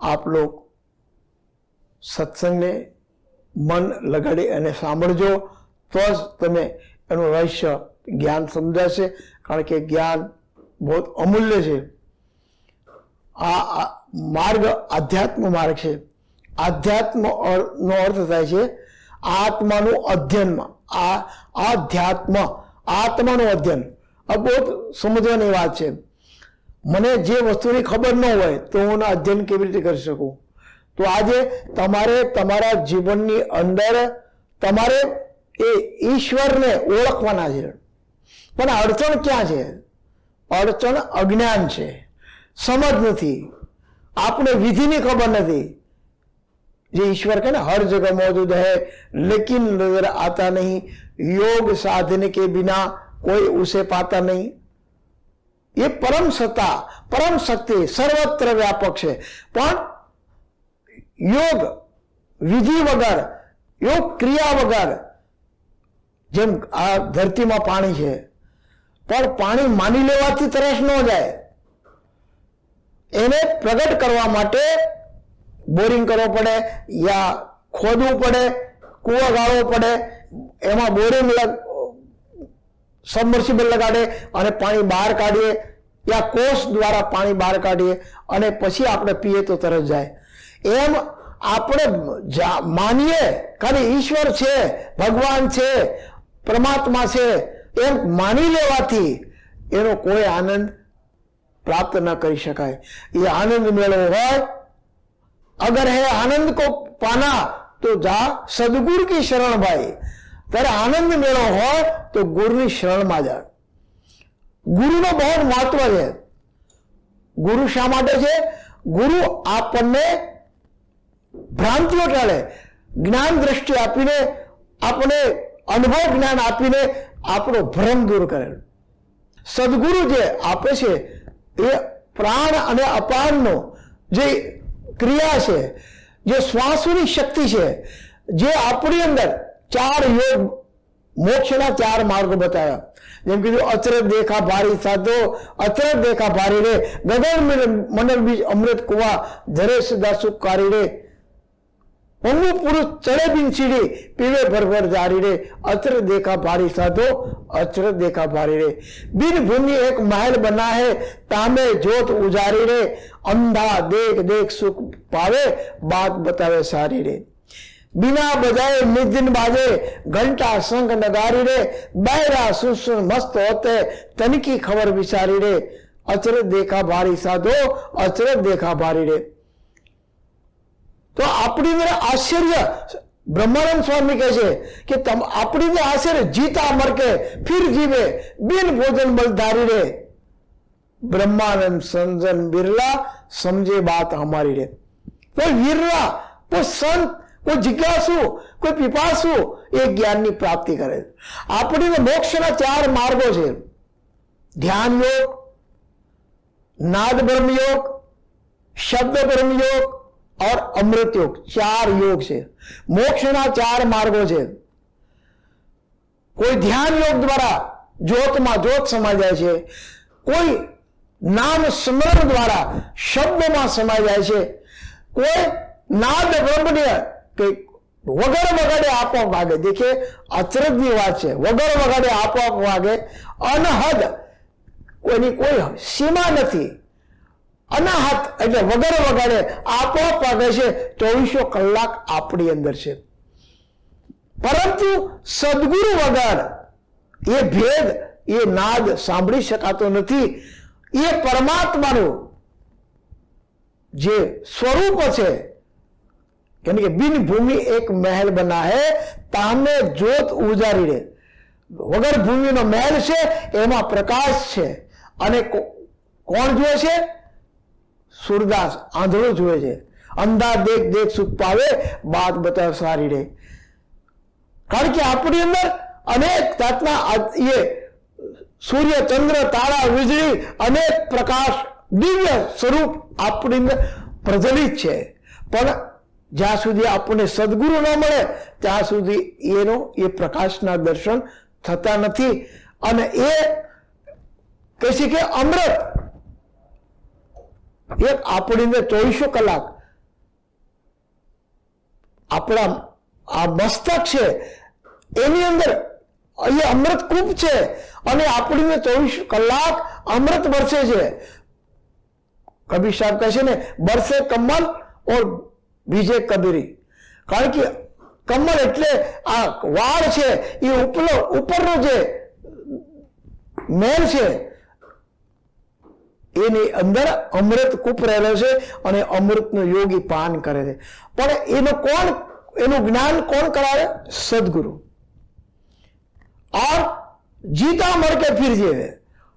આપ લોગ સત્સંગને મન લગાડી અને સાંભળજો, તો જ તમે એનું રહસ્ય જ્ઞાન સમજાશે. કારણ કે જ્ઞાન બહુ અમૂલ્ય છે. આ માર્ગ આધ્યાત્મ માર્ગ છે. આધ્યાત્મ નો અર્થ થાય છે આત્માનું અધ્યયનમાં આ, આધ્યાત્મ, આત્માનું અધ્યયન. આ બહુ સમજવાની વાત છે. મને જે વસ્તુની ખબર ન હોય તો હું અધ્યયન કેવી રીતે કરી શકું? તો આજે તમારે તમારા જીવનની અંદર તમારે એ ઈશ્વરને ઓળખવાના છે. પણ અડચણ ક્યાં છે? અડચણ અજ્ઞાન છે. સમજ નથી. આપણે વિધિની ખબર નથી. જે ઈશ્વર કહે ને, હર જગ્યા મોજૂદ હૈ, લેકિન નજર આતા નહીં. યોગ સાધન કે બિના કોઈ ઉસે પાતા નહીં. એ પરમ સત્તા, પરમ શક્તિ સર્વત્ર વ્યાપક છે. પણ યોગ, વિધિ વગર, યોગ ક્રિયા વગર, જેમ આ ધરતીમાં પાણી છે, પણ પાણી માની લેવાથી તરસ ન જાય. એને પ્રગટ કરવા માટે બોરિંગ કરવો પડે યા ખોદવું પડે, કૂવો ગાળવો પડે, એમાં બોરિંગ સબમર્સિબલ લગાડે અને પાણી બહાર કાઢીએ યા કોષ દ્વારા પાણી બહાર કાઢીએ અને પછી આપણે પીએ તો તરત જાય. એમ આપણે માનીએ ખાલી ઈશ્વર છે, ભગવાન છે, પરમાત્મા છે એમ માની લેવાથી એનો કોઈ આનંદ પ્રાપ્ત ન કરી શકાય. એ આનંદ મેળવો હોય, અગર હે આનંદ કો પાના, તો જા સદગુરુ કી શરણ ભાઈ. ત્યારે આનંદ મેળવો હોય તો ગુરુની શરણમાં જાય. ગુરુનો બહુ મહત્વ છે. ગુરુ શા માટે છે? ગુરુ આપણને ભ્રાંતિઓ ટાળે, જ્ઞાન દ્રષ્ટિ આપીને આપણે અનુભવ જ્ઞાન આપીને આપણો ભ્રમ દૂર કરે. સદગુરુ જે આપે છે, એ પ્રાણ અને અપાનનો જે ક્રિયા છે, જે શ્વાસોની શક્તિ છે, જે આપણી અંદર ચાર યોગ મોક્ષના ચાર માર્ગો બતાવ્યા જેમ કીધું અચરત દેખા ભારી સાધો અચરત દેખા ભારી રે ગગન મનર બીજ અમૃત કુવા ધરે સદા સુખ કારી રે પંગુ પુરુષ ચડે બિન સીડી પીવે ભરભર જારી રે અચર દેખા ભારી સાધો અચર દેખા ભારી રે બિન ભૂમિ એક મહેલ બના है તામે જોત ઉજારી રે અંધા દેખ દેખ સુખ પાવે બાત બતાવે સારી રે બિના બજાય નિધિન બાજે ઘંટા સંગ નગારી રે, બૈરા સુસુન મસ્ત હોતે તનકી ખબર વિચારી રે. અચરે દેખા ભારી સાધો, અચરજ દેખા ભારી રે. તો આપણી અંદર આશ્ચર્ય, બ્રહ્માનંદ સ્વામી કહે છે કે આપણી અંદર આશ્ચર્ય, જીતા મરકે ફિર જીવે, બિન ભોજન બલ ધારી રે. બ્રહ્માનંદ સંજન બિરલા, સમજે બાત અમારી રે. તો વીરલા, તો સંત કોઈ જિજ્ઞાસુ કોઈ પીપાસુ એ જ્ઞાનની પ્રાપ્તિ કરે. આપણને મોક્ષના ચાર માર્ગો છે. ધ્યાન યોગ નાદ બ્રહ્મ યોગ શબ્દ બ્રહ્મ યોગ ઓર અમૃત યોગ. ચાર યોગ છે. મોક્ષના ચાર માર્ગો છે. કોઈ ધ્યાન યોગ દ્વારા જ્યોતમાં જ્યોત સમાઈ જાય છે. કોઈ નામ સ્મરણ દ્વારા શબ્દમાં સમાઈ જાય છે. કોઈ નાદ બ્રહ્મને કે વગર વગાડે આપવા માંગે. દેખે અચરજની વાત છે. વગર વગાડે આપવા માંગે. અનહદ કોઈની કોઈ સીમા નથી. અનાહત એટલે વગર વગાડે આપોઆપ વાગે છે ચોવીસો કલાક આપણી અંદર છે. પરંતુ સદગુરુ વગર એ ભેદ, એ નાદ સાંભળી શકાતો નથી. એ પરમાત્માનું જે સ્વરૂપ છે यानी कि बिन भूमि एक महल बना है તામે જ્યોત ઉજારી રે વગર ભૂમિનો મહેલ છે એમાં પ્રકાશ છે અને કો- કોણ જુએ છે સુરદાસ આંધળો જુએ છે અંધા દેખ દેખ સુખ પાવે બાત બતાવ સારી રે કારણ કે આપણી અંદર અનેક જાતના આ- એ સૂર્ય ચંદ્ર તારા વીજળી અનેક પ્રકાશ દિવ્ય સ્વરૂપ આપણી અંદર પ્રજ્વલિત છે પણ જ્યાં સુધી આપણને સદગુરુ ન મળે, ત્યાં સુધી એનો એ પ્રકાશના દર્શન થતા નથી. અને એ કહે છે કે અમૃત એક આપણી અંદર ચોવીસો કલાક આપણા આ મસ્તક છે, એની અંદર એ અમૃત કૂપ છે અને આપણીને ચોવીસ કલાક અમૃત વરસે છે. કબીર સાહેબ કહે છે ને બરસે કમલ ઓર બીજે કબીરી કારણ કે કમળ એટલે આ વાળ છે, એ ઉપલો, ઉપરનો જે મેલ છે, એની અંદર અમૃત કૂપ રહેલો છે અને અમૃતનું યોગી પાન કરે છે. પણ એનો કોણ, એનું જ્ઞાન કોણ કરાવે? સદગુરુ. ઓર જીતા મર કે ફિર જીવે.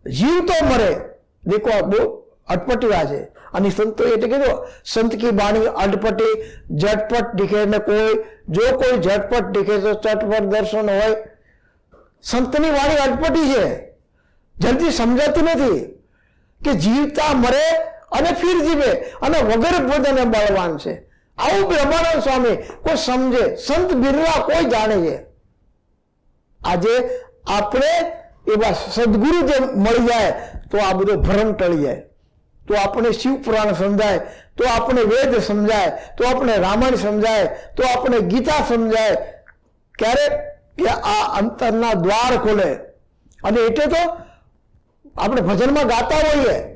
જીવ તો મરે. દેખો બહુ અટપટી વાત છે. અને સંતો એટલે કીધો સંત કી વાણી અટપટી, ઝટપટ દીખે. ને કોઈ, જો કોઈ ઝટપટ દીખે તો ચટપટ દર્શન હોય. સંતની વાણી અટપટી છે. જલ્દી સમજાતી નથી કે જીવતા મરે અને ફીર જીવે અને વગર પોતાને બળવાન છે. આવું બ્રહ્માનંદ સ્વામી કોઈ સમજે. સંત બિરલા કોઈ જાણે છે. આજે આપણે એવા સદગુરુ જે મળી જાય તો આ બધો ભ્રમ ટળી જાય. તો આપણે શિવ પુરાણ સમજાય, તો આપણે વેદ સમજાય, તો આપણે રામાયણ સમજાય, તો આપણે ગીતા સમજાય. ક્યારે? કે આ અંતરના દ્વાર ખોલે. અને એટલે તો આપણે ભજનમાં ગાતા હોઈએ.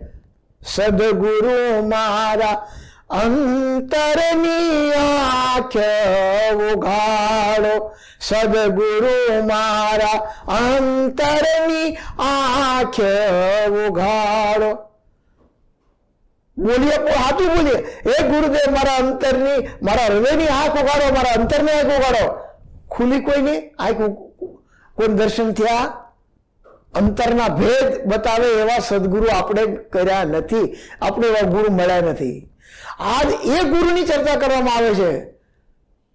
સદગુરુ મારા, અંતરની આંખ ઉઘાડો સદગુરુ મારા, અંતરની આંખ ઉઘાડો બોલીએ હાથું બોલીએ. એ ગુરુદેવ મારા અંતરની, મારા હૃદયની આંખ ઉગાડો, મારા અંતરની આંખ ઉગાડો. ખુલી કોઈની આંખ કોઈ દર્શન થયા? અંતરના ભેદ બતાવે એવા સદગુરુ આપણે કર્યા નથી. આપણે એવા ગુરુ મળ્યા નથી. આજ એ ગુરુની ચર્ચા કરવામાં આવે છે.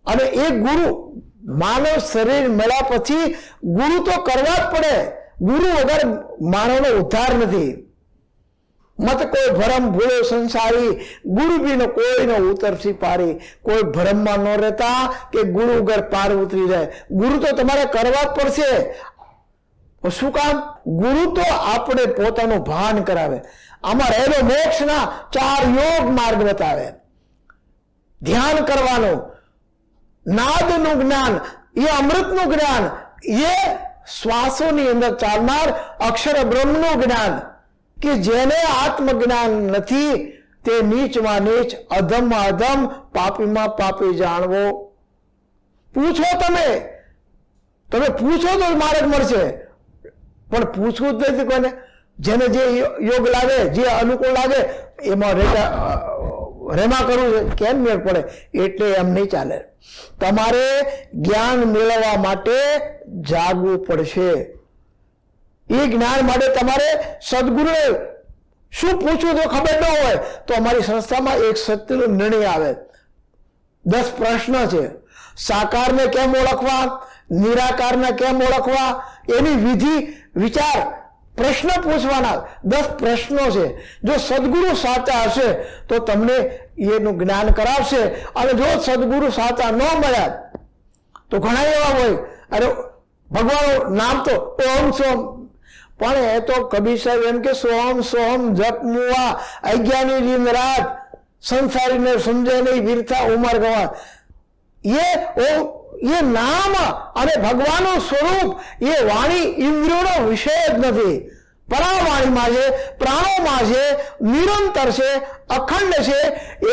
અને એ ગુરુ માનવ શરીર મળ્યા પછી ગુરુ તો કરવા જ પડે. ગુરુ વગર માનવનો ઉદ્ધાર નથી. મત કોઈ ભરમ ભૂલો સંસારી, ગુરુ બીનો કોઈનો ઉતરથી પારી કોઈ ભરમમાં ન રહેતા કે ગુરુ ઘર પાર ઉતરી જાય? ગુરુ તો તમારે કરવા જ પડશે. શું કામ? ગુરુ તો આપણે પોતાનું ભાન કરાવે. આમાં રહેલો મોક્ષના ચાર યોગ માર્ગ બતાવે. ધ્યાન કરવાનું. નાદનું જ્ઞાન. એ અમૃતનું જ્ઞાન. એ શ્વાસોની અંદર ચાલનાર અક્ષર બ્રહ્મનું જ્ઞાન. કે જેને આત્મજ્ઞાન નથી, તે નીચમાં નીચ અધમમાં અધમ, પાપીમાં પાપી જાણવો. પૂછો તમે. તમે પૂછો તો માર્ગ મળશે. પણ પૂછવું જ નથી કોને. જેને જે યોગ લાગે, જે અનુકૂળ લાગે, એમાં રેટા રેમા કરવું કેમ મેળ પડે? એટલે એમ નહીં ચાલે. તમારે જ્ઞાન મેળવવા માટે જાગવું પડશે. એ જ્ઞાન માટે તમારે સદગુરુએ શું પૂછવું તો ખબર ન હોય, તો અમારી સંસ્થામાં એક સત્યનો નિર્ણય આવે. દસ પ્રશ્ન છે. સાકારને કેમ ઓળખવા? નિરાકારને કેમ ઓળખવા? એની વિધિ, વિચાર, પ્રશ્ન પૂછવાના દસ પ્રશ્નો છે. જો સદગુરુ સાચા હશે, તો તમને એનું જ્ઞાન કરાવશે. અને જો સદગુરુ સાચા ન મળ્યા, તો ઘણા એવા હોય. અરે ભગવાનનું નામ તો ઓમ સોમ. પણ એ તો કબીર સાહેબ એમ કે સોહમ સોહમ જપ મુવા અજ્ઞાની દિન રાત સંસારીને સમજે નહીં વીરથા ઉમર ગવા. એ ઓ, એ નામ અને ભગવાનનું સ્વરૂપ, એ વાણી ઇન્દ્રિયોનો વિષય જ નથી. પરાવાણીમાં છે પ્રાણોમાં છે, નિરંતર છે, અખંડ છે,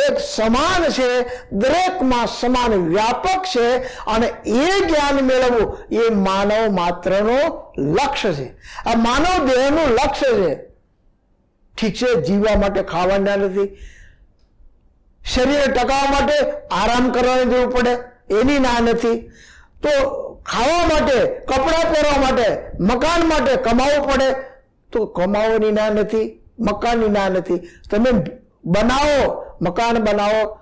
એક સમાન છે દરેકમાં સમાન વ્યાપક છે અને એ જ્ઞાન મેળવવું એ માનવ માત્રનો લક્ષ્ય છે. આ માનવ દેહનું લક્ષ્ય છે. ઠીક છે, જીવવા માટે ખાવાના નથી. શરીરને ટકાવવા માટે આરામ કરવાની જરૂર પડે, એની ના નથી. તો ખાવા માટે, કપડાં પહેરવા માટે, મકાન માટે કમાવવું પડે તો કમાવોની ના નથી, મકાનની ના નથી. તમે બનાવો, મકાન બનાવો.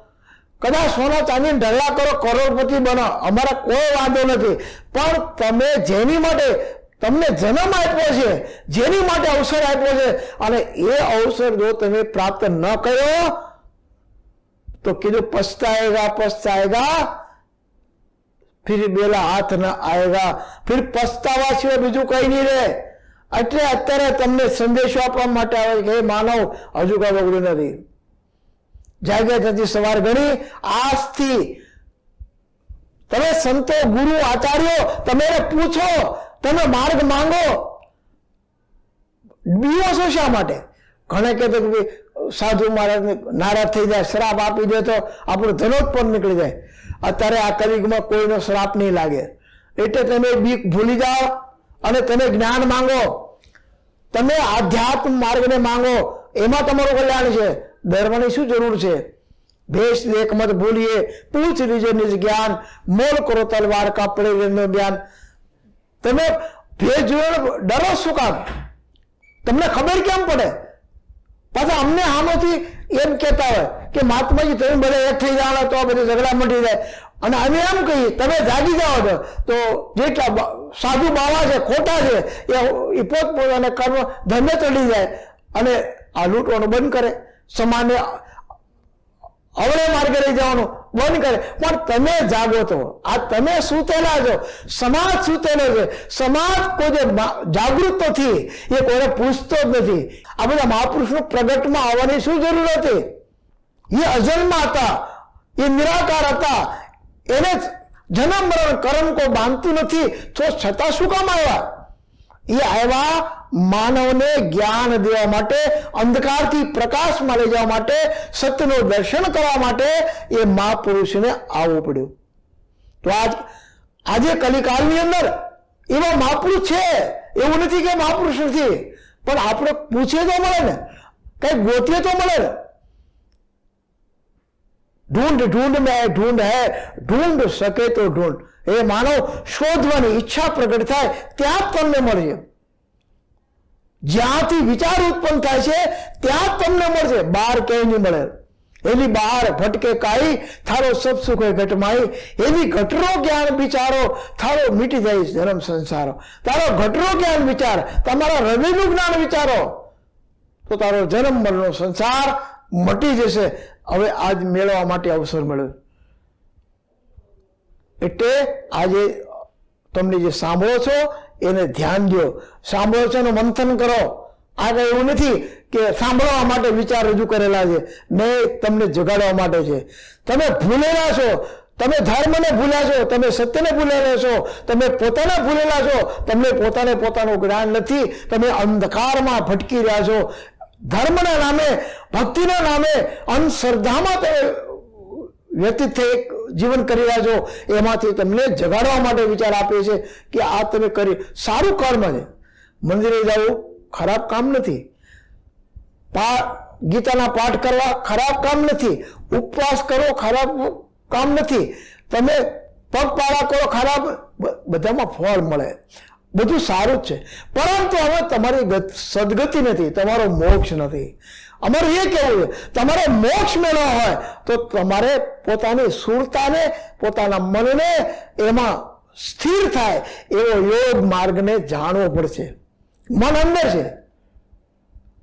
કદાચ સોના ચાંદી ઢગલા કરો, કરોડપતિ બનો. અમારા કોઈ વાંધો નથી. પણ તમે જેની માટે, તમને જન્મ આપ્યો છે, જેની માટે અવસર આપ્યો છે, અને એ અવસર જો તમે પ્રાપ્ત ન કર્યો, તો કીધું પસ્તાયેગા પસ્તાયેગા. ફિર બેલા હાથ ના આવેગા ફિર પસ્તાવા સિવાય બીજું કઈ નહીં રહે. એટલે અત્યારે તમને સંદેશો આપવા માટે આવે કે માનવ, હજુ કઈ બગડ્યું નથી. જાગ્યા થતી સવાર ઘણી આજથી તમે સંતો, ગુરુ, આચાર્યો, તમે પૂછો, તમે માર્ગ માંગો. બીઓ છો શા માટે? ઘણે કહેતો કે, સાધુ મહારાજ નારાજ થઈ જાય, શ્રાપ આપી દે તો આપણું ધનોત પણ નીકળી જાય. અત્યારે આ કલિગમાં કોઈનો શ્રાપ નહીં લાગે. એટલે તમે બીક ભૂલી જાઓ. અને તમે જ્ઞાન માંગો. તમે આધ્યાત્મ માર્ગને માંગો. એમાં તમારું કલ્યાણ છે. ડરવાની શું જરૂર છે? ભેષ દેખ મત ભૂલીએ. પૂછ લીજે નિજ જ્ઞાન. મોલ કરો તલવાર કાપડે રેણનું જ્ઞાન. તમે ભેજ જોઈને ડરો શું કામ? તમને ખબર કેમ પડે? પાછા અમને આમાંથી એમ કહેતા હોય કે મહાત્માજી, તમે બધા એક થઈ જાણો તો બધી ઝઘડા મટી જાય. અને અમે એમ કહીએ તમે જાગી જાઓ છો. તો જેટલા સાધુ બાવા છે, ખોટા છે, એ પોત પોતાને કર્મ ધર્મે ચડી જાય અને આ લૂંટવાનું બંધ કરે. સમાને અવળે માર્ગે લઈ જવાનું બંધ કરે. પણ તમે જાગો તો આ તમે સૂતેલા છો. સમાજ સૂતેલો છે. સમાજ કોઈ જાગૃત નથી. એ કોઈને પૂછતો જ નથી. આ બધા મહાપુરુષનું પ્રગટમાં આવવાની શું જરૂર હતી? એ અજન્મા હતા. એ નિરાકાર હતા. એને જન્મ મરણ કર્મ કોઈ બાંધતું નથી. તો છતાં શું કામ આવ્યા? એ આવ્યા માનવને જ્ઞાન દેવા માટે, અંધકારથી પ્રકાશમાં લઈ જવા માટે સત્યનું દર્શન કરવા માટે એ મહાપુરુષને આવવું પડ્યું. તો આજ, આજે કલિકાલની અંદર એવા મહાપુરુષ છે. એવું નથી કે મહાપુરુષ નથી. પણ આપણે પૂછીએ તો મળે ને? કઈ ગોતીએ તો મળે ને? ઢૂંઢ ઢૂંઢ મેં, ઢૂંઢ હે, ઢૂંઢ શકે તો ઢૂંઢ. એ માનો શોધવાની ઈચ્છા પ્રગટ થાય, ત્યાં જ તમને મળશે. જ્યાંથી વિચાર ઉત્પન્ન થાય છે, ત્યાં જ તમને મળશે. બહાર ક્યાંય નહીં મળે. એની બહાર ભટકે કાઈ, થારો સબ સુખ ઘટમાઈ. એની ઘટરો જ્ઞાન વિચારો, થારો મીટી જાય જન્મ સંસારો. તારો ઘટરો જ્ઞાન વિચાર, તમારા હૃદયનું જ્ઞાન વિચારો, તો તારો જન્મ મરણો સંસાર મટી જશે. હવે આજ મેળવવા માટે અવસર મળ્યો. એટલે આજે તમને જે સાંભળો છો, એને ધ્યાન દો. સાંભળો છો એનું મંથન કરો. આગળ એવું નથી કે સાંભળવા માટે વિચાર રજૂ કરેલા છે. મેં તમને જગાડવા માટે છે. તમે ભૂલેલા છો. તમે ધર્મને ભૂલ્યા છો. તમે સત્યને ભૂલેલા છો. તમે પોતાને ભૂલેલા છો. તમને પોતાને પોતાનું જ્ઞાન નથી. તમે અંધકારમાં ભટકી રહ્યા છો. ધર્મના નામે, ભક્તિના નામે, અંધશ્રદ્ધામાં તમે વ્યતીત થઈ જીવન કરી રહ્યા છો, એમાંથી તમને જગાડવા માટે વિચાર આપે છે કે આ તમે કરી, સારું કર્મ છે. મંદિરે જવું ખરાબ કામ નથી. પા, ગીતાના પાઠ કરવા, ખરાબ કામ નથી. ઉપવાસ કરો, ખરાબ કામ નથી. તમે પગપાળા કરો, ખરાબ બધામાં ફળ મળે. બધું સારું જ છે. પરંતુ હવે તમારી ગત- સદગતિ નથી, તમારો મોક્ષ નથી. અમારું એ કહેવું તમારે મોક્ષ મેળવવા હોય તો તમારે પોતાની સુરતાને, પોતાના મનને એમાં સ્થિર થાય એવો યોગ માર્ગને જાણવો પડશે. મન અંદર છે.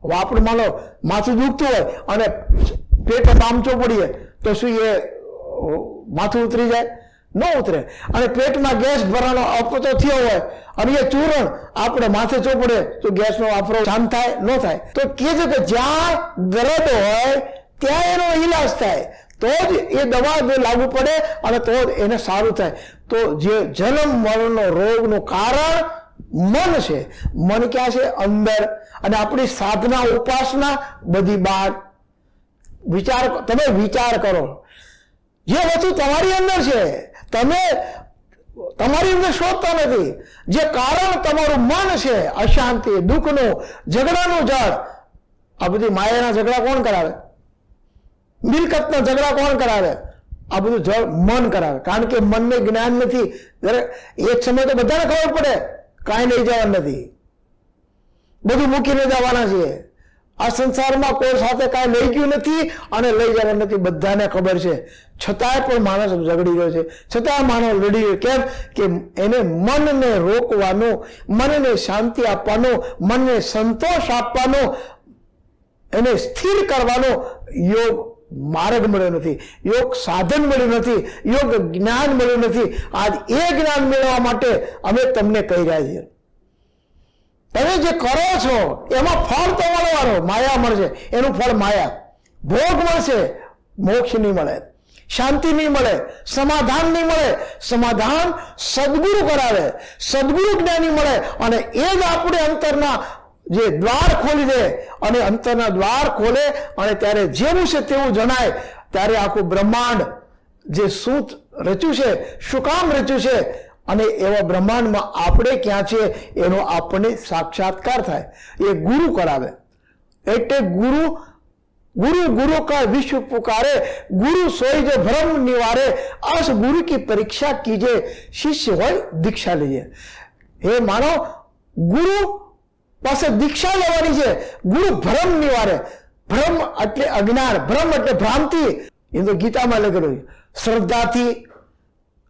હવે આપણે માનો, માથું દુખતું હોય અને પેટ આમચો પડીએ તો શું એ માથું ઉતરી જાય? ન ઉતરે. અને પેટમાં ગેસ ભરાનો અપચો થયો હોય. અને એ ચૂરણ આપણે માથે ચોપડે તો ગેસનો વાપરો શાંત થાય, ન થાય. તો કે છે કે જ્યાં દર્દ હોય, ત્યાં એનો ઈલાજ થાય. તો જ એ દવા લાગુ પડે અને તો જ એને સારું થાય. તો જે જન્મ મરણનો રોગનું કારણ મન છે. મન ક્યાં છે? અંદર. અને આપણી સાધના, ઉપાસના બધી બહાર. વિચાર, તમે વિચાર કરો. જે વસ્તુ તમારી અંદર છે તમે, તમારી અંદર શોધતા નથી. જે કારણ તમારું મન છે, અશાંતિ, દુઃખનું, ઝઘડાનું જળ, આ બધી માયાના ઝઘડા કોણ કરાવે? મિલકતના ઝઘડા કોણ કરાવે? આ બધું જળ મન કરાવે. કારણ કે મનને જ્ઞાન નથી. એક સમય તો બધાને ખબર પડે, કાંઈ લઈ જવાનું નથી. બધું મૂકીને જવાના છીએ. આ સંસારમાં કોઈ સાથે કાંઈ લઈ ગયું નથી અને લઈ જવાનું નથી. બધાને ખબર છે. છતાંય પણ માણસ ઝઘડી રહ્યો છે. છતાં માણસ લડી ગયો કેમ? કે એને મનને રોકવાનો, મનને શાંતિ આપવાનો, મનને સંતોષ આપવાનો, એને સ્થિર કરવાનો યોગ માર્ગ મળ્યો નથી. યોગ સાધન મળ્યું નથી. યોગ જ્ઞાન મળ્યું નથી. આજ એ જ્ઞાન મેળવવા માટે અમે તમને કહી રહ્યા છીએ. તમે જે કરો છો, એમાં ફળ તો મળવાનો, માયા મળશે, એનું ફળ માયા. ભોગ મળશે, મોક્ષ નહીં મળે, શાંતિ નહીં મળે, સમાધાન નહીં મળે. સમાધાન સદગુરુ કરાવે, સદગુરુ જ્ઞાની મળે અને એ જ આપણે અંતરના જે દ્વાર ખોલી દે અને અંતરના દ્વાર ખોલે અને ત્યારે જેવું છે તેવું જણાય. ત્યારે આખું બ્રહ્માંડ જે શું રચ્યું છે, શું કામ રચ્યું છે અને એવા બ્રહ્માંડમાં આપણે ક્યાં છે એનો આપણને સાક્ષાત્કાર થાય એ ગુરુ કરાવે એટલે ગુરુ गुरु गुरु का विश्व पुकारे गुरु सोई जो भ्रम निवारे अस गुरु की परीक्षा कीजिए शिष्य हो दीक्षा लीजिए हे मानो ગુરુ પાસે દીક્ષા લેવાની છે ગુરુ ભ્રમ નિવારે ભ્રમ એટલે અજ્ઞાન ભ્રમ એટલે ભ્રાંતિ એ તો ગીતામાં લખેલું છે શ્રદ્ધાથી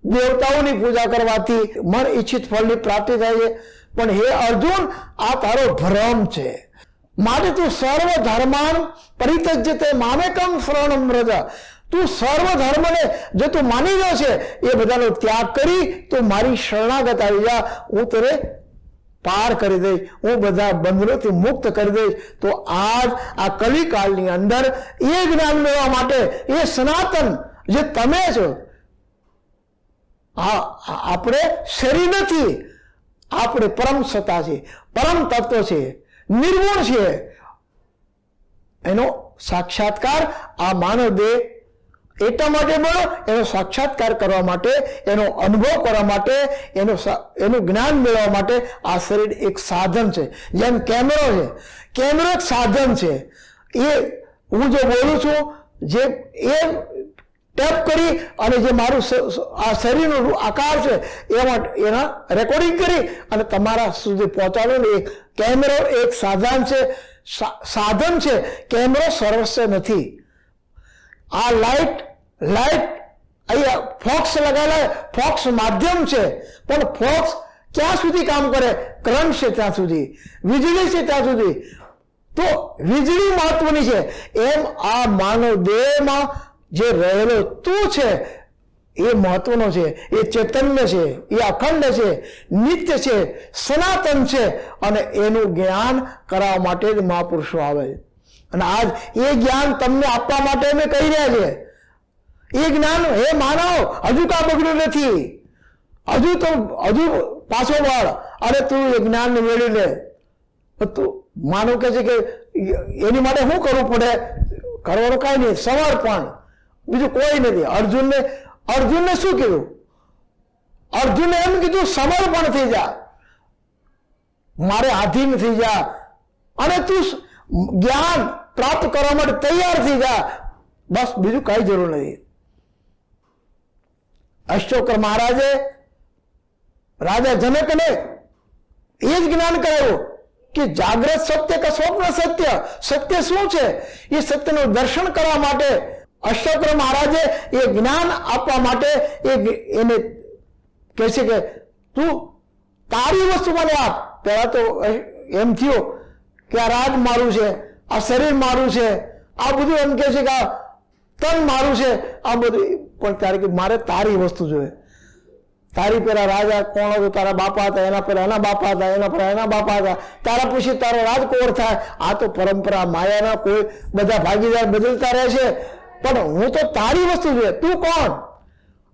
દેવતાઓની પૂજા કરવાથી મન ઈચ્છિત ફળની પ્રાપ્તિ થાય છે. પણ હે અર્જુન, આ તારો ભ્રમ છે. માટે તું સર્વ ધર્માન પરિતજ્ય તે મામેકમ શરણમ રજા તું સર્વ ધર્મને જે તું માની રહ્યો છે, એ બધાનો ત્યાગ કરી તું મારી શરણાગત આવી જા. હું તને પાર કરી દઈશ. હું બધા બંધનોથી મુક્ત કરી દઈશ. તો આજ આ કલિકાળની અંદર એ જ્ઞાન મેળવવા માટે એ સનાતન જે તમે છો આ- આપણે શરીર નથી. આપણે પરમ સત્તા છે, પરમ તત્વ છે, નિર્ગુણ છે. એનો સાક્ષાત્કાર આ માનવ દેહ એટલા માટે મળો એનો સાક્ષાત્કાર કરવા માટે, એનો અનુભવ કરવા માટે, એનો એનું જ્ઞાન મેળવવા માટે આ શરીર એક સાધન છે. જેમ કેમેરો છે. કેમેરો એક સાધન છે. એ હું જે બોલું છું, જે એ ટેપ કરી અને જે મારું આ શરીરનો આકાર છે એમાં એના રેકોર્ડિંગ કરી અને તમારા સુધી પહોંચાડો એક કેમેરો, એક સાધન છે સાધન છે, કેમેરો સર્વસ્વ નથી. આ લાઇટ લાઈટ અહીંયા ફોક્સ લગાવેલા ફોક્સ માધ્યમ છે, પણ ફોક્સ ક્યાં સુધી કામ કરે? કરંટ છે ત્યાં સુધી. વીજળી છે ત્યાં સુધી. તો વીજળી મહત્વની છે. એમ આ માનવ દેહમાં જે રહેલો તું છે, એ મહત્વનો છે, એ ચૈતન્ય છે, એ અખંડ છે, નિત્ય છે, સનાતન છે અને એનું જ્ઞાન કરાવવા માટે જ મહાપુરુષો આવે છે. અને આજ એ જ્ઞાન તમને આપવા માટે અમે કહી રહ્યા છે એ જ્ઞાન, હે માનવ, હજુ કા બગડ્યું નથી. હજુ તો, હજુ પાછો વળ. અરે તું એ જ્ઞાન મેળવી લે. તું માનવ કહે છે કે, એની માટે શું કરવું પડે? કરવાનું કાંઈ નહીં, સમર્પણ. બીજું કોઈ નથી. અર્જુનને અર્જુનને શું કીધું? અર્જુને એમ કીધું, સમર્પણ થઈ જા. મારે આધીન થઈ જા. અને તું જ્ઞાન પ્રાપ્ત કરવા માટે તૈયાર થઈ જા. બસ, બીજું કઈ જરૂર નથી. અશોકર મહારાજે રાજા જનકને એ જ જ્ઞાન કરાવ્યું કે જાગ્રત સત્ય કે સ્વપ્ન સત્ય? સત્ય શું છે? એ સત્યનું દર્શન કરવા માટે અશોકર મહારાજે એ જ્ઞાન આપવા માટે એ એને કહે છે કે, તું તારી વસ્તુ મને આપ. પહેલા તો એમ થયો કે આ રાગ મારું છે, આ શરીર મારું છે, આ બધું એમ કહે છે કે આ તન મારું છે, આ બધું. પણ ત્યારે કે મારે તારી વસ્તુ જોઈએ. તારી પેલા રાજા કોણ હતો? તારા બાપા હતા, એના પેલા એના બાપા હતા, એના પેલા એના બાપા હતા. તારા પછી તારો રાજકોર થાય. આ તો પરંપરા માયાના કોઈ બધા ભાગીદાર બદલતા રહે છે. પણ હું તો તારી વસ્તુ છે. તું કોણ?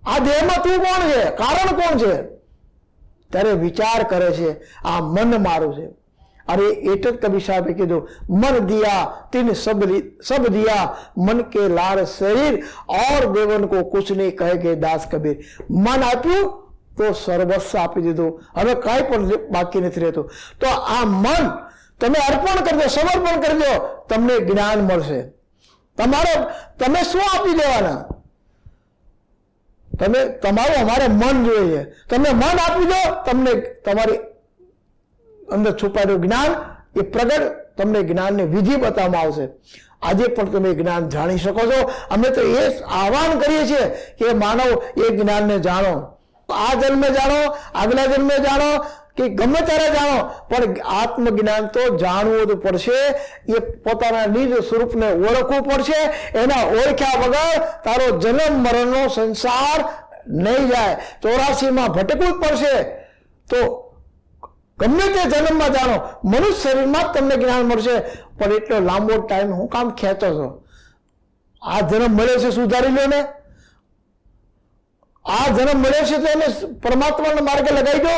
આ દેહમાં તું કોણ છે? કારણ કોણ છે? ત્યારે વિચાર કરે છે, આ મન મારું છે. અરે એટક કવિ સાહેબે કીધું, મન દિયા, તિન સબ સબ દિયા, મન કે લાર શરીર, ઓર દેવન કો કુછ નહીં કહે કે દાસ કબીર. મન આપ્યું તો સર્વસ્વ આપી દીધું. હવે કાંઈ પણ બાકી નથી રહેતું. તો આ મન તમે અર્પણ કરજો, સમર્પણ કરજો, તમને જ્ઞાન મળશે. તમારે તમે શું આપી દેવાના? તમે તમારું અમારે મન જોઈએ. તમે મન આપી દો, તમને તમારી અંદર છુપાયેલું જ્ઞાન એ પ્રગટ તમને જ્ઞાનની વિધિ બતાવવામાં આવશે. આજે પણ તમે જ્ઞાન જાણી શકો છો. અમે તો એ આહવાન કરીએ છીએ કે માનવ એ જ્ઞાનને જાણો. આ જન્મે જાણો, આગલા જન્મે જાણો કે ગમે ત્યારે જાણો, પણ આત્મજ્ઞાન તો જાણવું જ પડશે. એ પોતાના નિજ સ્વરૂપને ઓળખવું પડશે. એના ઓળખ્યા વગર તારો જન્મ મરણનો સંસાર નહીં જાય. ચોરાસીમાં ભટકવું પડશે. તો ગમે તે જન્મમાં જાણો, મનુષ્ય શરીરમાં તમને જ્ઞાન મળશે. પણ એટલો લાંબો ટાઈમ હું કામ ખેંચો છો આ જન્મ મળ્યો છે સુધારી લો ને. આ જન્મ મળ્યો છે તો એને પરમાત્માના માર્ગે લગાવી દો.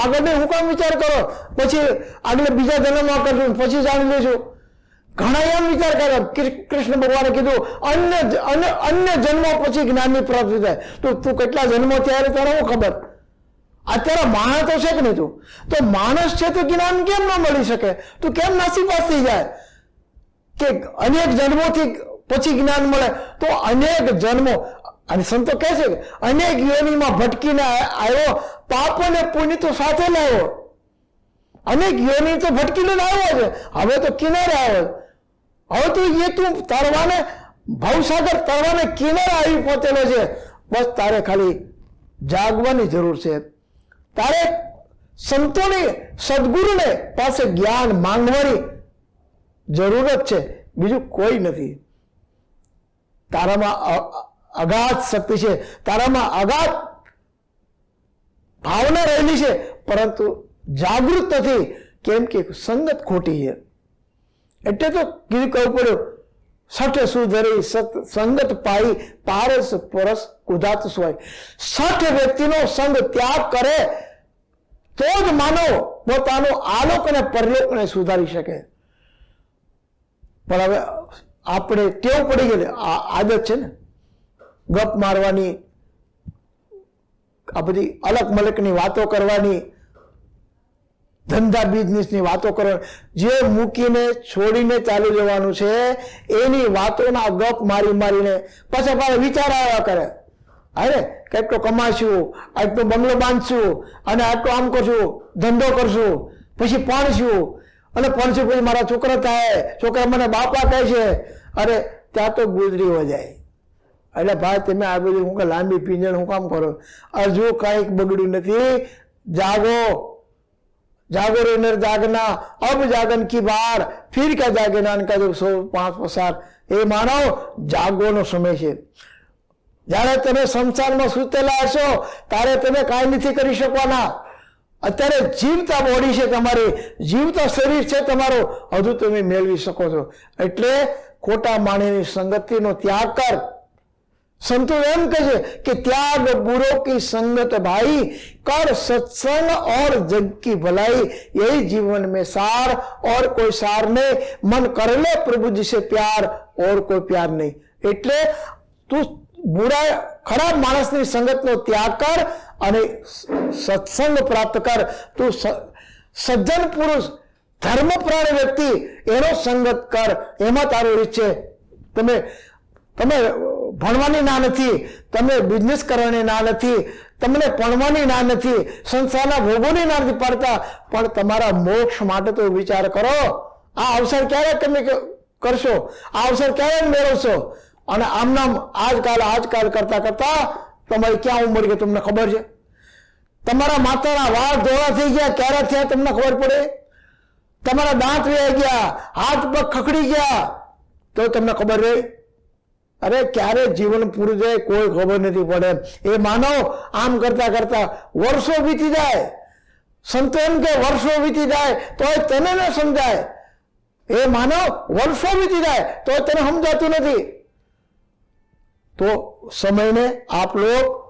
આગળ હું કામ વિચાર કરો? પછી આગળ બીજા જન્મમાં કરશું પછી જાણી લેશું ઘણા એમ વિચાર કરે કૃષ્ણ ભગવાને કીધું, અન્ય અન્ય જન્મો પછી જ્ઞાનની પ્રાપ્તિ થાય. તો તું કેટલા જન્મો ત્યારે તારે હું ખબર? અત્યારે માણસ તો છે કે નહીં તું? તો માણસ છે તો જ્ઞાન કેમ ન મળી શકે? તું કેમ નાસીપાસ થઈ જાય? કે અનેક જન્મોથી પછી જ્ઞાન મળે. તો અનેક જન્મો અને સંતો કહે છે કે, અનેક યોનિમાં ભટકીને આવ્યો પાપ અને પુણ્ય તો સાથે લાવ્યો. અનેક યોની તો ભટકીને આવ્યો છે. હવે તો કિનારે આવ્યો હવે તો એ તું તરવાને, ભવસાગર તરવાને કિનારે આવી પહોંચેલો છે. બસ તારે ખાલી જાગવાની જરૂર છે. તારે સંતોની, સદગુરુને પાસે જ્ઞાન માંગવાની જરૂરત છે. બીજું કોઈ નથી. તારામાં અગાધ શક્તિ છે. તારામાં અગાધ ભાવના રહેલી છે. પરંતુ જાગૃત નથી કેમ કે સંગત ખોટી છે. એટલે તો કીધું કહું પડ્યું, સઠ સુધરી સંગત પાઈ પારસ પરસ કુદાત સોય. સઠ વ્યક્તિનો સંગ ત્યાગ કરે તો જ માનવ પોતાનો આલોક અને પરલોકને સુધારી શકે. પણ હવે આપણે ટેવ પડી ગયેલી, આ આદત છે ને? ગપ મારવાની, આ બધી અલગ મલકની વાતો કરવાની, ધંધા બિઝનેસની વાતો કરવાની, જે મૂકીને, છોડીને ચાલી જવાનું છે, એની વાતોના ગપ મારી મારીને પાછા પાછા વિચાર આવ્યા કરે. અરે કેટલો કમાશું આટલો બંગલો બાંધશું, અને આટલો આમ કરશું, ધંધો કરશું, પછી પણશું અને પણશું પછી મારા છોકરા થાય, છોકરા મને બાપા કહે છે, અરે, ત્યાં તો ગુજરી જાય. એટલે ભાઈ, તમે આ હું કે લાંબી પિંજર હું કામ કરો? હજુ કંઈક બગડ્યું નથી. જાગો. જાગો રોનર જાગના. અબ જાગન કી બાર. ફિર કા જાગના કા જો સો પાંચ પસાર. એ માનવ જાગવાનો સમય છે. જ્યારે તમે સંસારમાં સૂતેલા હશો ત્યારે તમે કાંઈ નથી કરી શકવાના. અત્યારે જીવતા બોડી છે તમારી. જીવતા શરીર છે તમારું. હજુ તમે મેળવી શકો છો. એટલે ખોટા માણીની સંગતિનો ત્યાગ કર. संतो एम कहे कि त्याग बुरो की संगत भाई कर सत्संग और जग की भलाई यही जीवन में सार और कोई सार नहीं मन कर ले प्रभु जी से प्यार और कोई प्यार नहीं એટલે તું બુરા ખરાબ માણસની સંગતનો ત્યાગ કર અને સત્સંગ પ્રાપ્ત કર તું સ- સજ્જન પુરુષ ધર્મપ્રાણ વ્યક્તિ એનો સંગત કર એમાં તારું રીત છે તમે તમે ભણવાની ના નથી, તમે બિઝનેસ કરવાની ના નથી, તમને ભણવાની ના નથી સંસારના ભોગોની ના નથી પડતા, પણ તમારા મોક્ષ માટે તો વિચાર કરો. આ અવસર ક્યારે તમે કરશો? આ અવસર ક્યારે મેળવશો? અને આમનામ આજકાલ આજકાલ કરતા કરતા તમારી ક્યાં ઉંમર કે તમને ખબર છે? તમારા માતાના વાળ ધોળા થઈ ગયા, ક્યારે થયા તમને ખબર પડે? તમારા દાંત વહી ગયા, હાથ પગ ખખડી ગયા, તો તમને ખબર રહે. અરે ક્યારે જીવન પૂરું જાય કોઈ ખબર નથી પડે. એ માનવ આમ કરતા કરતા વર્ષો વીતી જાય. સંતો એમ કે વર્ષો વીતી જાય તો તને ન સમજાય. એ માનવ વર્ષો વીતી જાય તો તને સમજાતું નથી. તો સમયને આપ લોગ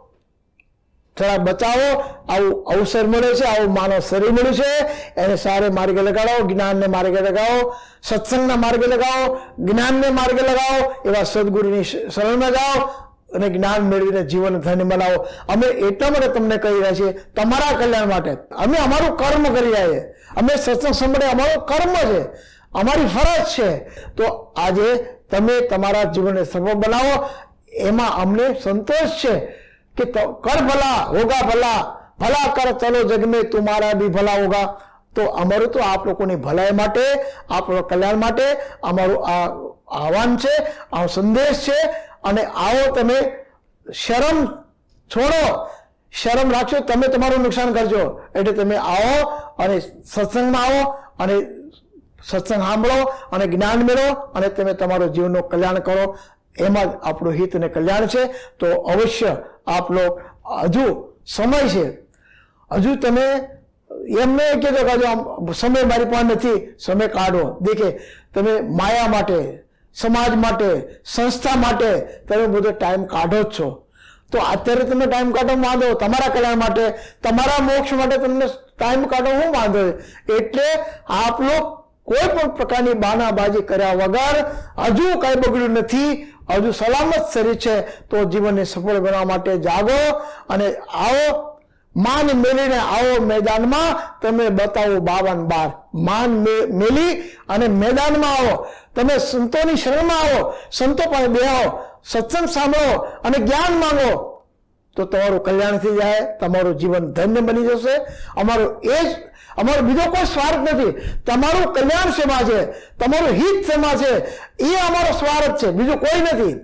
થોડા બચાવો, આવું અવસર મળે છે, આવું માનવ શરીર મળ્યું છે. એને સારે માર્ગે લગાડો, જ્ઞાનને માર્ગે લગાવો સત્સંગના માર્ગે લગાવો જ્ઞાનને માર્ગે લગાવો એવા સદગુરુની શરણમાં જાઓ અને જ્ઞાન મેળવીને જીવન ધન્ય બનાવો. અમે એટલા માટે તમને કહી રહ્યા છીએ, તમારા કલ્યાણ માટે. અમે અમારું કર્મ કરી રહ્યા છીએ. અમે સત્સંગ સંભળે અમારું કર્મ છે. અમારી ફરજ છે. તો આજે તમે તમારા જીવનને સફળ બનાવો. એમાં અમને સંતોષ છે. कि तो कर भला होगा भला ભલા કર ચલો જગ મેં તુમારા ભી ભલા હોગા તો અમારું તો આપ લોકોની ભલાઈ માટે આપણો કલ્યાણ માટે અમારું આ આહવાન છે આ સંદેશ છે અને આવો તમે શરમ છોડો શરમ રાખશો તમે તમારું નુકસાન કરજો એટલે તમે આવો અને સત્સંગમાં આવો અને સત્સંગ સાંભળો અને જ્ઞાન મેળવો અને તમે તમારું જીવનનું કલ્યાણ કરો એમાં જ આપણું હિત અને કલ્યાણ છે તો અવશ્ય આપ હજુ સમય છે. હજુ તમે એમ નહીં કહેતો કે હજુ સમય મારી પાસે નથી, સમય કાઢો. દેખે, તમે માયા માટે, સમાજ માટે, સંસ્થા માટે તમે બધો ટાઈમ કાઢો જ છો. તો અત્યારે તમે ટાઈમ કાઢો વાંધો, તમારા કલ્યાણ માટે, તમારા મોક્ષ માટે તમને ટાઈમ કાઢો હું વાંધો એટલે આપ લોકો કોઈ પણ પ્રકારની બાનાબાજી કર્યા વગર હજુ કઈ બગડ્યું નથી. હજુ સલામત શરીર છે, તો જીવનને સફળ બનાવવા માટે જાગો અને આવો, માન મેલીને આવો મેદાનમાં. તમે બતાવો બાવન બાર. માન મેલી અને મેદાનમાં આવો. તમે સંતોની શરણમાં આવો. સંતો પણ બેહો. સત્સંગ સાંભળો અને જ્ઞાન માંગો. તો તમારું કલ્યાણ થઈ જાય, તમારું જીવન ધન્ય બની જશે. અમારું એ જ અમારો બીજો કોઈ સ્વાર્થ નથી તમારું કલ્યાણ શેમાં છે તમારું હિત શેમાં છે એ અમારો સ્વાર્થ છે બીજું કોઈ નથી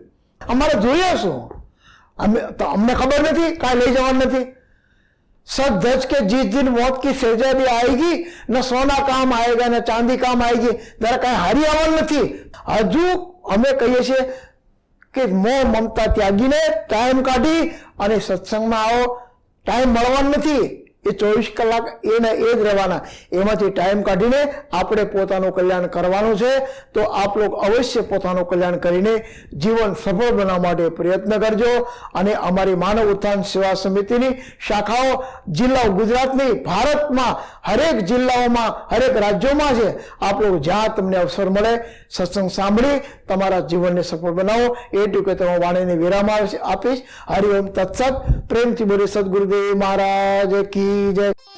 અમારે જોઈએ શું અમે તો અમને ખબર નથી કાંઈ લઈ જવાનું નથી सब धज के जिस दिन मौत की सजा आएगी न सोना काम आएगा न चांदी काम आएगी જરા કાંઈ હારી આવવાનું નથી હજુ અમે કહીએ છીએ કે મોહ મમતા ત્યાગીને ટાઈમ કાઢી અને સત્સંગમાં આવો ટાઈમ મળવાનો નથી એ ચોવીસ કલાક એને એ જ રહેવાના. એમાંથી ટાઈમ કાઢીને આપણે પોતાનું કલ્યાણ કરવાનું છે. તો આપ લોકો અવશ્ય પોતાનું કલ્યાણ કરીને જીવન સફળ બનાવવા માટે પ્રયત્ન કરજો. અને અમારી માનવ ઉત્થાન સેવા સમિતિની શાખાઓ જિલ્લાઓ ગુજરાતની, ભારતમાં હરેક જિલ્લાઓમાં, હરેક રાજ્યોમાં છે. આપ લોકો જ્યાં તમને અવસર મળે, સત્સંગ સાંભળી, તમારા જીવનને સફળ બનાવો. એ ટૂંકે તમે વાણીને વિરામ આપીશ. હરિઓમ તત્સત. પ્રેમથી બોલી સદગુરુદેવ મહારાજ કી needed.